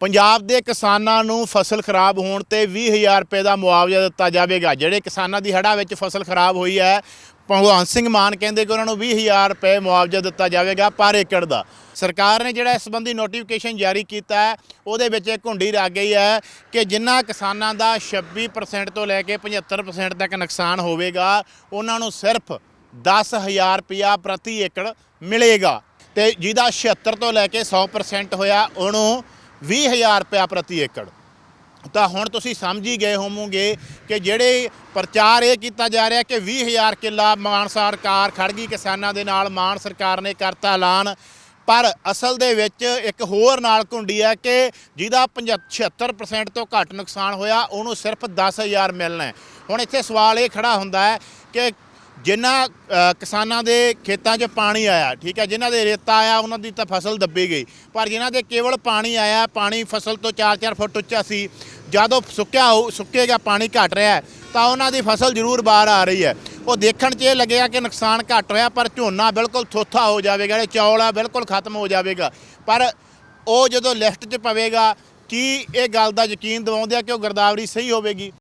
ਪੰਜਾਬ ਦੇ ਕਿਸਾਨਾਂ ਨੂੰ ਫਸਲ ਖਰਾਬ ਹੋਣ ਤੇ 20000 ਰੁਪਏ ਦਾ ਮੁਆਵਜ਼ਾ ਦਿੱਤਾ ਜਾਵੇਗਾ। ਜਿਹੜੇ ਕਿਸਾਨਾਂ ਦੀ ਹੜ੍ਹਾਂ ਵਿੱਚ ਫਸਲ ਖਰਾਬ ਹੋਈ ਹੈ, ਭਗਵੰਤ ਸਿੰਘ ਮਾਨ ਕਹਿੰਦੇ ਕਿ ਉਹਨਾਂ ਨੂੰ 20000 ਰੁਪਏ ਮੁਆਵਜ਼ਾ ਦਿੱਤਾ ਜਾਵੇਗਾ ਪਰ ਏਕੜ ਦਾ। ਸਰਕਾਰ ਨੇ ਜਿਹੜਾ ਇਸ ਸੰਬੰਧੀ ਨੋਟੀਫਿਕੇਸ਼ਨ ਜਾਰੀ ਕੀਤਾ ਹੈ, ਉਹਦੇ ਵਿੱਚ ਇਹ ਘੁੰਡੀ ਰੱਖ ਗਈ ਹੈ ਕਿ ਜਿਨ੍ਹਾਂ ਕਿਸਾਨਾਂ ਦਾ 26% ਤੋਂ ਲੈ ਕੇ 75% ਤੱਕ ਨੁਕਸਾਨ ਹੋਵੇਗਾ, ਉਹਨਾਂ ਨੂੰ ਸਿਰਫ 10000 ਰੁਪਇਆ ਪ੍ਰਤੀ ਏਕੜ ਮਿਲੇਗਾ। ਤੇ ਜਿਹਦਾ 76 ਤੋਂ ਲੈ ਕੇ 100% ਹੋਇਆ, ਉਹਨੂੰ 20000 ਰੁਪਇਆ ਪ੍ਰਤੀ ਏਕੜ। ਤਾਂ ਹੁਣ ਤੁਸੀਂ ਸਮਝ ਹੀ ਗਏ ਹੋਵੋਗੇ ਕਿ ਜਿਹੜੇ ਪ੍ਰਚਾਰ ਇਹ ਕੀਤਾ ਜਾ ਰਿਹਾ ਕਿ 20000 ਕਿੱਲਾ ਮਾਨ ਸਰਕਾਰ ਖੜ ਗਈ ਕਿਸਾਨਾਂ ਦੇ ਨਾਲ, ਮਾਨ ਸਰਕਾਰ ਨੇ ਕਰਤਾ ਐਲਾਨ। ਪਰ ਅਸਲ ਦੇ ਵਿੱਚ ਇੱਕ ਹੋਰ ਨਾਲ ਘੁੰਡੀ ਹੈ ਕਿ ਜਿਹਦਾ 75% ਤੋਂ ਘੱਟ ਨੁਕਸਾਨ ਹੋਇਆ, ਉਹਨੂੰ ਸਿਰਫ 10000 ਮਿਲਣਾ ਹੁਣ ਇੱਥੇ ਸਵਾਲ ਇਹ ਖੜਾ ਹੁੰਦਾ ਹੈ ਕਿ ਜਿਨ੍ਹਾਂ ਕਿਸਾਨਾਂ ਦੇ ਖੇਤਾਂ 'ਚ ਪਾਣੀ ਆਇਆ, ਠੀਕ ਹੈ, ਜਿਨ੍ਹਾਂ ਦੇ ਰੇਤਾ ਆਇਆ, ਉਹਨਾਂ ਦੀ ਤਾਂ ਫਸਲ ਦੱਬੀ ਗਈ। ਪਰ ਜਿਨ੍ਹਾਂ ਦੇ ਕੇਵਲ ਪਾਣੀ ਆਇਆ, ਪਾਣੀ ਫਸਲ ਤੋਂ 4-4 ਫੁੱਟ ਉੱਚਾ ਸੀ, ਜਦੋਂ ਸੁੱਕਿਆ ਹੋ ਸੁੱਕੇਗਾ ਪਾਣੀ ਘਟ ਰਿਹਾ, ਤਾਂ ਉਹਨਾਂ ਦੀ ਫਸਲ ਜ਼ਰੂਰ ਬਾਹਰ ਆ ਰਹੀ ਹੈ। ਉਹ ਦੇਖਣ 'ਚ ਇਹ ਲੱਗਿਆ ਕਿ ਨੁਕਸਾਨ ਘਟ ਰਿਹਾ, ਪਰ ਝੋਨਾ ਬਿਲਕੁਲ ਥੋਥਾ ਹੋ ਜਾਵੇਗਾ ਜਿਹੜੇ ਚੌਲ ਆ, ਬਿਲਕੁਲ ਖਤਮ ਹੋ ਜਾਵੇਗਾ। ਪਰ ਉਹ ਜਦੋਂ ਲਿਸਟ 'ਚ ਪਵੇਗਾ, ਕੀ ਇਹ ਗੱਲ ਦਾ ਯਕੀਨ ਦਿਵਾਉਂਦੇ ਆ ਕਿ ਉਹ ਗਰਦਾਵਰੀ ਸਹੀ ਹੋਵੇਗੀ?